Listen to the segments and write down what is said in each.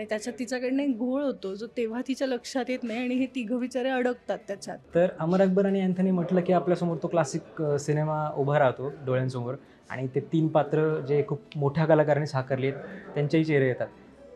आणि त्याच्यात तिच्याकडनं एक घोळ होतो. जो तेव्हा तिच्या लक्षात येत नाही आणि हे तिघं बिचारे अडकतात त्याच्यात. तर अमर अकबर आणि अँथनी म्हटलं की आपल्यासमोर तो क्लासिक सिनेमा उभा राहतो डोळ्यांसमोर. आणि ते तीन पात्र जे खूप मोठ्या कलाकारांनी साकारले आहेत त्यांचेही चेहरे येतात.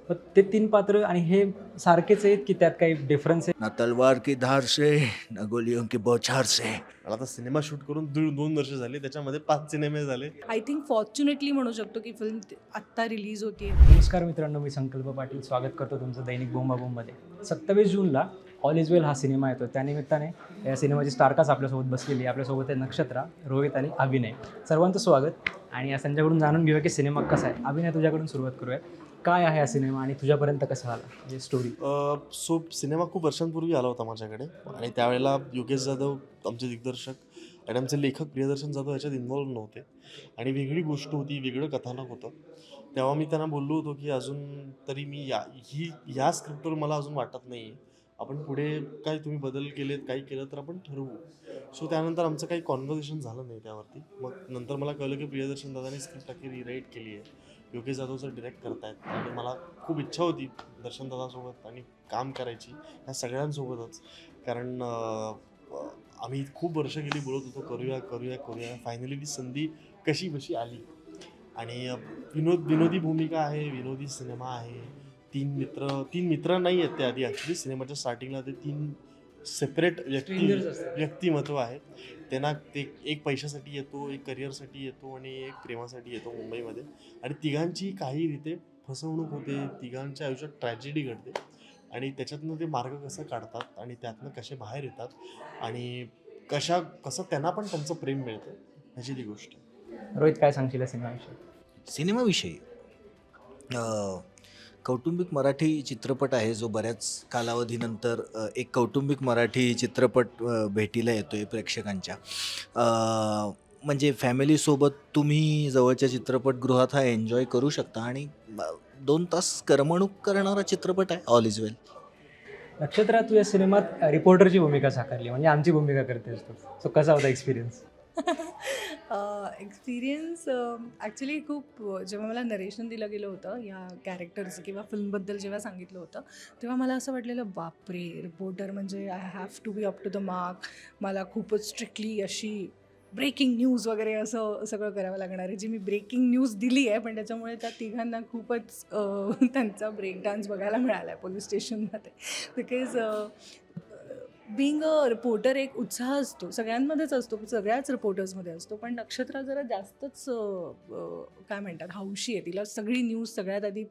ते तीन पात्र आणि हे सारखेच आहेत की त्यात काही डिफरन्स आहे? ना तलवार की धार से न गोलियों की बौछार से. मला आता सिनेमा शूट करून दीड दोन वर्ष झाली त्याच्यामध्ये पाच सिनेमे झाले. आय थिंक फॉर्च्युनेटली म्हणू शकतो की फिल्म आत्ता रिलीज होती नमस्कार मित्रांनो मी संकल्प पाटील. स्वागत करतो तुमचं दैनिक बोंबाबोंबमध्ये. सत्तावीस जूनला ऑल इज वेल हा सिनेमा येतो. त्यानिमित्ताने या सिनेमाची स्टारकास्ट आपल्यासोबत बसलेली आहे. आपल्यासोबत आहे नक्षत्रा रोहित आणि अभिनय. सर्वांचं स्वागत. आणि या त्यांच्याकडून जाणून घेऊया की सिनेमा कसा आहे. अभिनय तुझ्याकडून सुरुवात करूया. काय आहे हा सिनेमा आणि तुझ्यापर्यंत कसा आला? म्हणजे स्टोरी सो सिनेमा खूप वर्षांपूर्वी आला होता माझ्याकडे. आणि त्यावेळेला योगेश जाधव आमचे दिग्दर्शक आणि आमचे लेखक प्रियदर्शन जाधव याच्यात इन्व्हॉल्व नव्हते. आणि वेगळी गोष्ट होती वेगळं कथानक होतं. तेव्हा मी त्यांना बोललो होतो की अजून तरी मी या ही या स्क्रिप्टवर मला अजून वाटत नाही आहे आपण पुढे काय तुम्ही बदल केलेत काही केलं तर आपण ठरवू. सो त्यानंतर आमचं काही कॉन्व्हर्सेशन झालं नाही त्यावरती. मग नंतर मला कळलं की प्रियदर्शन दादाने स्क्रिप्ट अखेर रिराईट केली आहे योगेश जाधवचं डिरेक्ट करतायत. आणि मला खूप इच्छा होती दर्शन दादासोबत आणि काम करायची ह्या सगळ्यांसोबतच. कारण आम्ही खूप वर्ष गेली बोलत होतो करूया करूया करूया. फायनली ती संधी कशी बशी आली. आणि विनोद विनोदी भूमिका आहे विनोदी सिनेमा आहे. तीन मित्र तीन मित्र नाही आहेत ते आधी. ॲक्च्युली सिनेमाच्या स्टार्टिंगला ते तीन सेपरेट व्यक्ती. व्यक्तिमत्व आहेत त्यांना ते एक पैशासाठी येतो एक करिअरसाठी येतो आणि एक प्रेमासाठी येतो मुंबईमध्ये. आणि तिघांची काही रीते फसवणूक होते तिघांच्या आयुष्यात ट्रॅजेडी घडते. आणि त्याच्यातनं ते मार्ग कसं काढतात आणि त्यातनं कसे बाहेर येतात आणि कशा कसं त्यांना पण त्यांचं प्रेम मिळतं ह्याची ती गोष्ट आहे. रोहित काय सांगशील या सिनेमाविषयी? सिनेमाविषयी? अ, कौटुंबिक मराठी चित्रपट आहे जो बऱ्याच कालावधीनंतर एक कौटुंबिक मराठी चित्रपट भेटीला येतोय प्रेक्षकांच्या. अ, म्हणजे फॅमिलीसोबत तुम्ही जवळच्या चित्रपटगृहात हा एन्जॉय करू शकता आणि दोन तास करमणूक करणारा चित्रपट आहे ऑल इज वेल नक्षत्रा तू या सिनेमात रिपोर्टरची भूमिका साकारली म्हणजे आमची भूमिका करतेस तू. सो कसा होता एक्सपिरियन्स एक्सपिरियन्स ॲक्च्युली खूप जेव्हा मला नरेशन दिलं गेलं होतं या कॅरेक्टरचं किंवा फिल्मबद्दल जेव्हा सांगितलं होतं तेव्हा मला असं वाटलेलं बापरे रिपोर्टर म्हणजे I have to be up to the mark मला खूपच स्ट्रिक्टली अशी ब्रेकिंग न्यूज वगैरे असं सगळं करावं लागणार आहे. जी मी ब्रेकिंग न्यूज दिली आहे पण त्याच्यामुळे त्या तिघांना खूपच त्यांचा ब्रेक डान्स बघायला मिळाला आहे पोलीस स्टेशनमध्ये बिकॉज बिंग अ रिपोर्टर एक उत्साह असतो. सगळ्यांमध्येच असतो सगळ्याच रिपोर्टर्समध्ये असतो. पण नक्षत्रा जरा जास्तच काय म्हणतात हौशी आहे. तिला सगळी न्यूज सगळ्यात आधी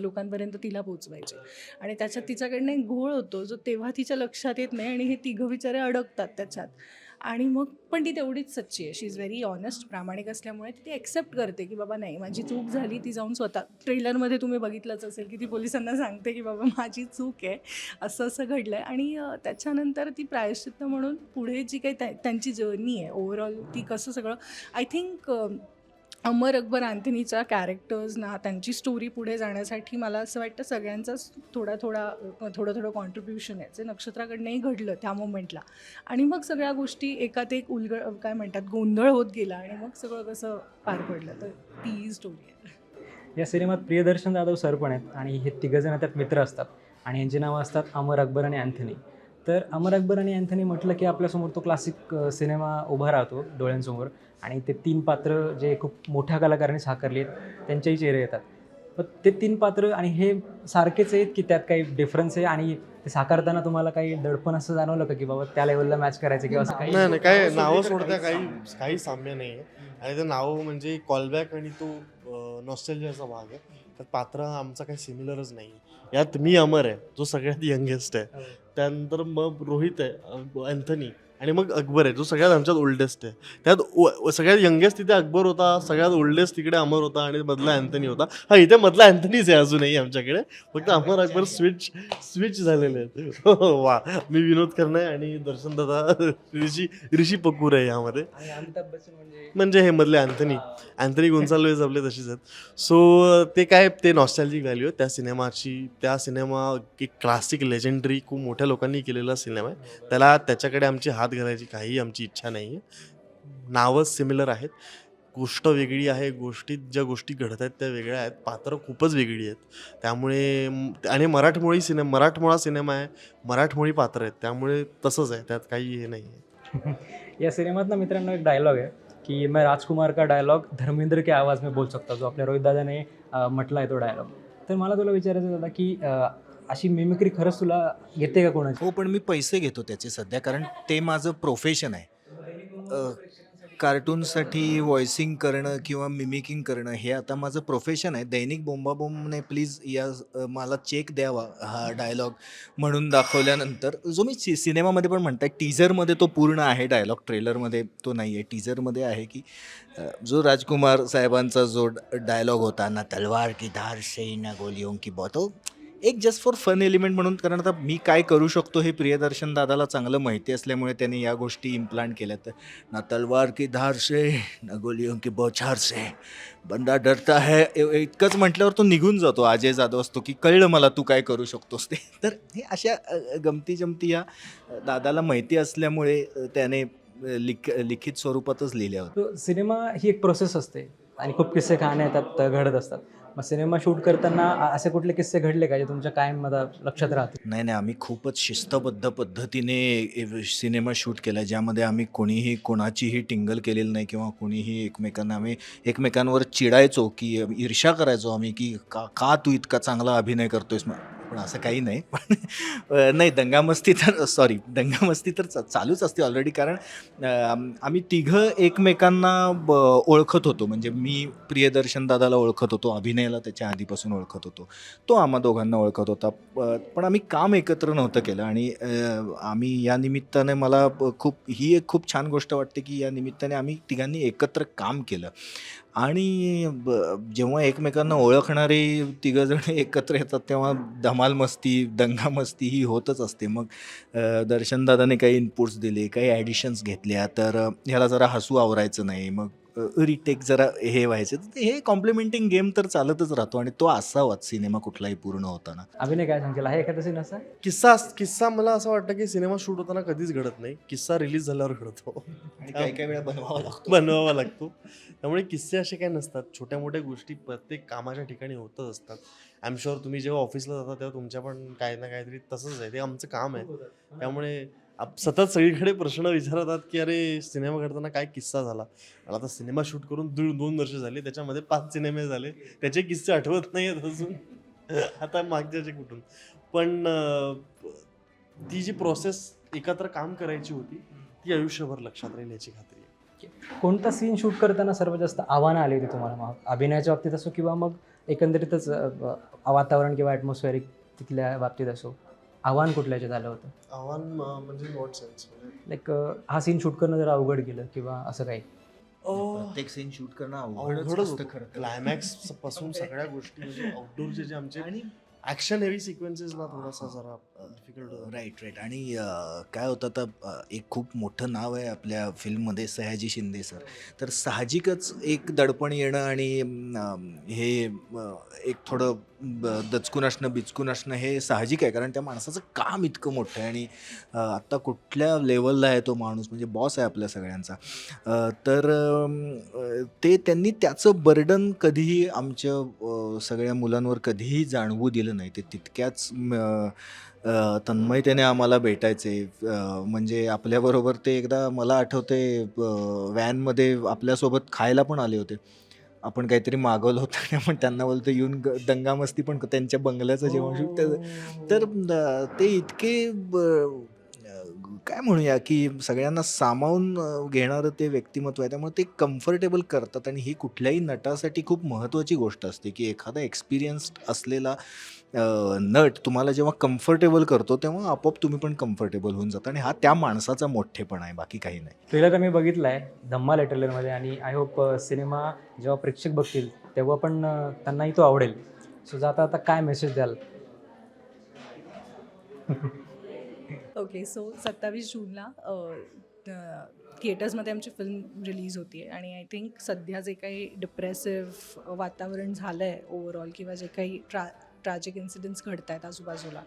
लोकांपर्यंत तिला पोचवायची आणि त्याच्यात तिच्याकडनं एक घोळ होतो जो तेव्हा तिच्या लक्षात येत नाही आणि हे तिघं बिचारे अडकतात त्याच्यात. आणि मग पण ती तेवढीच सच्ची आहे. शी इज व्हेरी ऑनेस्ट प्रामाणिक असल्यामुळे ती ॲक्सेप्ट करते की बाबा नाही माझी चूक झाली ती जाऊन स्वतः ट्रेलरमध्ये तुम्ही बघितलंच असेल की ती पोलिसांना सांगते की बाबा माझी चूक आहे. असं असं घडलं आहे आणि त्याच्यानंतर ती प्रायश्चित्त म्हणून पुढे जी काही त्या- त्यांची जर्नी आहे ओव्हरऑल ती कसं सगळं आय थिंक अमर अकबर अँथनीच्या कॅरेक्टर्सना त्यांची स्टोरी पुढे जाण्यासाठी मला असं वाटतं सगळ्यांचाच थोडा थोडा थोडं थोडं कॉन्ट्रीब्युशन आहे. जे नक्षत्राकडनंही घडलं त्या मोमेंटला आणि मग सगळ्या गोष्टी एकात एक उलगड काय म्हणतात गोंधळ होत गेला आणि मग सगळं कसं पार पडलं. तर ती स्टोरी आहे. या सिनेमात प्रियदर्शन जाधव सर पण आहेत आणि हे तिघजण त्यात मित्र असतात. आणि यांची नावं असतात अमर अकबर आणि अँथनी. तर अमर अकबर आणि अँथनी म्हटलं की आपल्यासमोर तो क्लासिक सिनेमा उभा राहतो डोळ्यांसमोर. आणि ते तीन पात्र जे खूप मोठ्या कलाकारांनी साकारली आहेत त्यांचेही चेहरे येतात. पण ते तीन पात्र आणि हे सारखेच आहेत की त्यात काही डिफरन्स आहे आणि ते साकारताना तुम्हाला काही दडपण असं जाणवलं का की बाबा त्या लेवलला मॅच करायचं किंवा असं काही? नाही नाही काय नावं सोडत्या काहीच काही काही साम्य नाही आहे. आणि ते नावं म्हणजे कॉलबॅक आणि तो नॉस्टेलियाचा भाग आहे. तर पात्र आमचा काही सिमिलरच नाही यात मी अमर आहे जो सगळ्यात यंगेस्ट आहे हो. त्यानंतर मग रोहित आहे अँथनी आणि मग अकबर आहे जो सगळ्यात आमच्यात ओल्डेस्ट आहे. त्यात ओ- सगळ्यात यंगेस्ट तिथे अकबर होता सगळ्यात ओल्डेस्ट तिकडे अमर होता आणि मधला अँथनी होता. हा इथे मधला अँथनीच आहे अजूनही आमच्याकडे. फक्त अमर अकबर स्विच स्विच झालेले आहेत. वा. मी विनोद करणे आणि दर्शन दादा ऋषी ऋषी पकूर आहे यामध्ये. आणि अमिताभ बच्चन म्हणजे? म्हणजे हे मधले अँथनी अँथनी गोन्साल्वेज आपले तशीच आहेत. सो ते काय ते नॉस्टॅल्जिक व्हॅल्यू आहे त्या सिनेमाची त्या सिनेमा एक क्लासिक लेजेंडरी खूप मोठ्या लोकांनी केलेला सिनेमा आहे. त्याला त्याच्याकडे आमची हात घालायची काहीही आमची इच्छा नाही आहे. नावं सिमिलर आहेत. गोष्ट वेगळी आहे. गोष्टीत ज्या गोष्टी घडत आहेत त्या वेगळ्या आहेत. पात्र खूपच वेगळी आहेत. त्यामुळे आणि मराठमोळी सिनेमा मराठमोळा सिनेमा आहे. मराठमोळी पात्र आहेत. त्यामुळे तसंच आहे. त्यात काही हे नाही आहे. या सिनेमात ना मित्रांनो एक डायलॉग आहे की मैं राजकुमार का डायलॉग धर्मेंद्र के आवाज में बोल सकता जो आपल्या रोहित दादाने म्हटला आहे तो डायलॉग तर मला तुला विचारायचं दादा की अशी मिमिक्री खरंच तुला घेते का कोणाची? हो पण मी पैसे घेतो त्याचे सध्या कारण ते माझं प्रोफेशन आहे. अ, कार्टूनसाठी व्हॉइसिंग करणं किंवा मिमिकिंग करणं हे आता माझं प्रोफेशन आहे. दैनिक बोंबाबोंबने प्लीज या अ, मला चेक द्यावा हा डायलॉग म्हणून दाखवल्यानंतर जो मी सि सिनेमामध्ये पण म्हणताय टीझरमध्ये तो पूर्ण आहे डायलॉग ट्रेलरमध्ये तो नाही आहे टीझरमध्ये आहे की अ, जो राजकुमार साहेबांचा जो डायलॉग होता ना तलवार की धार से ना गोलियों की बॉ एक जस्ट फॉर फन एलिमेंट म्हणून कारण आता मी काय करू शकतो हे प्रियदर्शन दादाला चांगलं माहिती असल्यामुळे त्याने या गोष्टी इम्प्लांट केल्या तर ना तलवार की धार से ना गोलियों की बौछार से. बंदा डरता है इतकंच म्हटल्यावर तो निघून जातो अजय जाधव असतो की कळलं मला तू काय करू शकतोस ते. तर हे अशा गमती जमती या दादाला माहिती असल्यामुळे त्याने लिख लिखित स्वरूपातच लिहिल्या होत्या. सिनेमा ही एक प्रोसेस असते आणि खूप किस्से कहाण्या त्यात घडत असतात. मग सिनेमा शूट करताना असे कुठले किस्से घडले का जे तुमच्या कायम मला लक्षात राहतील? नाही नाही आम्ही खूपच शिस्तबद्ध पद्धतीने ए- सिनेमा शूट केला ज्यामध्ये आम्ही कोणीही कोणाचीही टिंगल केलेली नाही किंवा कोणीही एकमेकांना आम्ही एकमेकांवर चिडायचो की ईर्ष्या करायचो आम्ही की का का तू इतका चांगला अभिनय करतोयस मग? पण असं काही नाही. पण नाही दंगामस्ती तर सॉरी दंगामस्ती तर चा- चालूच असते ऑलरेडी कारण आम्ही तिघं एकमेकांना ब ओळखत होतो. म्हणजे मी प्रियदर्शन दादाला ओळखत होतो अभिनयाला त्याच्या आधीपासून ओळखत होतो. तो आम्हा दोघांना ओळखत होता. पण आम्ही काम एकत्र नव्हतं केलं आणि आम्ही या निमित्ताने मला खूप ही एक खूप छान गोष्ट वाटते की या निमित्ताने आम्ही तिघांनी एकत्र काम केलं. आणि ब- जेव्हा एकमेकांना ओळखणारे तिघंजण एकत्र येतात तेव्हा धमाल मस्ती दंगा मस्ती ही होतच असते. मग दर्शनदादाने काही इनपुट्स दिले काही ॲडिशन्स घेतल्या तर ह्याला जरा हसू आवरायचं नाही. मग रिटेक जरा हे व्हायचे तर हे कॉम्प्लिमेंटिंग गेम तर चालतच राहतो आणि तो असावाच सिनेमा कुठलाही पूर्ण होताना अभिनय काय सांगेल आहे एखादा सीन असा किस्सा किस्सा मला असं वाटतं की सिनेमा शूट होताना कधीच घडत नाही किस्सा रिलीज झाल्यावर घडतो आणि काही काही वेळा बनवावा लागतो बनवावा लागतो त्यामुळे किस्से असे काही नसतात छोट्या मोठ्या गोष्टी प्रत्येक कामाच्या ठिकाणी होतच असतात आय एम शुअर तुम्ही जेव्हा ऑफिसला जाता तेव्हा तुमच्या पण काही ना काहीतरी तसंच आहे ते आमचं काम आहे त्यामुळे आप सतत सगळीकडे प्रश्न विचारतात की अरे सिनेमा करताना काय किस्सा झाला? मला आता सिनेमा शूट करून दीड दोन वर्ष झाली त्याच्यामध्ये पाच सिनेमे झाले. त्याचे किस्से आठवत नाही आहेत अजून. आता मागच्याचे कुठून? पण ती जी प्रोसेस एकत्र काम करायची होती ती आयुष्यभर लक्षात राहील याची खात्री आहे. कोणता सीन शूट करताना सर्वात जास्त आव्हानं आली होती तुम्हाला? मग अभिनयाच्या बाबतीत असो किंवा मग एकंदरीतच वातावरण किंवा ॲटमॉस्फेरिक तिथल्या बाबतीत असो. आव्हान कुठल्याचे झालं होतं? आव्हान म्हणजे नॉट सेन्स लाईक हा सीन शूट करणं जरा अवघड गेलं किंवा असं काही? प्रत्येक सीन शूट करणं अवघडच अवघडच असतं होतं. खरं. क्लायमॅक्सपासून सगळ्या गोष्टी म्हणजे आउटडोरचे जे आमचे आणि ॲक्शन हेवी सिक्वेन्सेसला थोडासा जरा डिफिकल्ट राईट राईट आणि काय होतं आता एक खूप मोठं नाव आहे आपल्या फिल्ममध्ये सयाजी शिंदे सर. तर साहजिकच एक दडपण येणं आणि हे एक थोडं ब- दचकून असणं बिचकून असणं हे साहजिक आहे. कारण त्या माणसाचं काम इतकं मोठं आहे आणि आत्ता कुठल्या लेवलला आहे तो माणूस? म्हणजे बॉस आहे आपल्या सगळ्यांचा. तर ते त्यांनी त्याचं बर्डन कधीही आमच्या सगळ्या मुलांवर कधीही जाणवू दिलं नाही ते तितक्याच तन्मयतेने आम्हाला भेटायचे. म्हणजे आपल्याबरोबर ते एकदा मला आठवते व्हॅनमध्ये आपल्यासोबत खायला पण आले होते. आपण काहीतरी मागवलं होतं आणि आपण त्यांना बोलतो येऊन ग- दंगामस्ती पण त्यांच्या बंगल्याचं जेवण शूट तर ते इतके ब- काय म्हणूया की सगळ्यांना सामावून घेणारं ते व्यक्तिमत्व आहे. त्यामुळे ते कम्फर्टेबल करतात आणि ही कुठल्याही नटासाठी खूप महत्त्वाची गोष्ट असते की एखादा एक्सपिरियन्स्ड असलेला नट तुम्हाला जेव्हा कम्फर्टेबल करतो तेव्हा आपोआप तुम्ही पण कम्फर्टेबल होऊन जाता आणि हा त्या माणसाचा मोठेपणा आहे बाकी काही नाही. ट्रेलर आम्ही बघितला आहे धम्माल आहे ट्रेलरमध्ये आणि आय होप सिनेमा जेव्हा प्रेक्षक बघतील तेव्हा पण त्यांनाही तो आवडेल. सो जाता आता काय मेसेज द्याल? ओके सो सत्तावीस जूनला थिएटर्समध्ये आमची फिल्म रिलीज होती आहे आणि आय थिंक सध्या जे काही डिप्रेसिव्ह वातावरण झालं आहे ओव्हरऑल किंवा जे काही ट्रा ट्रॅजिक इन्सिडेंट्स घडत आहेत आजूबाजूला.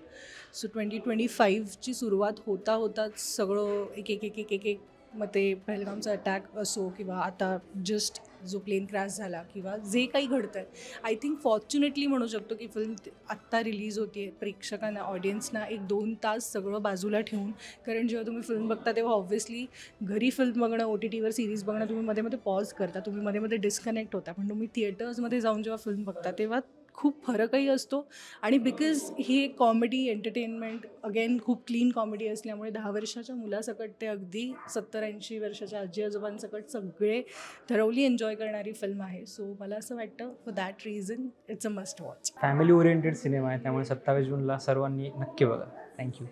सो ट्वेंटी ट्वेंटी फाईव्हची सुरुवात होता होताच सगळं एक एक एक एक एक एक मग ते पहलगामचा अटॅक असो किंवा आता जस्ट जो प्लेन क्रॅश झाला किंवा जे काही घडतं आहे आय थिंक फॉर्च्युनेटली म्हणू शकतो की फिल्म आत्ता रिलीज होती आहे प्रेक्षकांना ऑडियन्सना एक दोन तास सगळं बाजूला ठेवून. कारण जेव्हा तुम्ही फिल्म बघता तेव्हा ऑब्व्हियसली घरी फिल्म बघणं ओ टी टीवर सिरीज बघणं तुम्ही मध्ये मध्ये पॉज करता. तुम्ही मध्ये मध्ये डिस्कनेक्ट होता. पण तुम्ही थिएटर्समध्ये जाऊन जेव्हा फिल्म बघता तेव्हा खूप फरकही असतो. आणि बिकॉज ही एक कॉमेडी एंटरटेनमेंट अगेन खूप क्लीन कॉमेडी असल्यामुळे दहा वर्षाच्या मुलासकट ते अगदी सत्तर ऐंशी वर्षाच्या आजी आजोबांसकट सगळे थरवली एन्जॉय करणारी फिल्म आहे. सो मला असं वाटतं for that reason it's a must watch family oriented cinema आहे त्यामुळे सत्तावीस जूनला सर्वांनी नक्की बघा. थँक्यू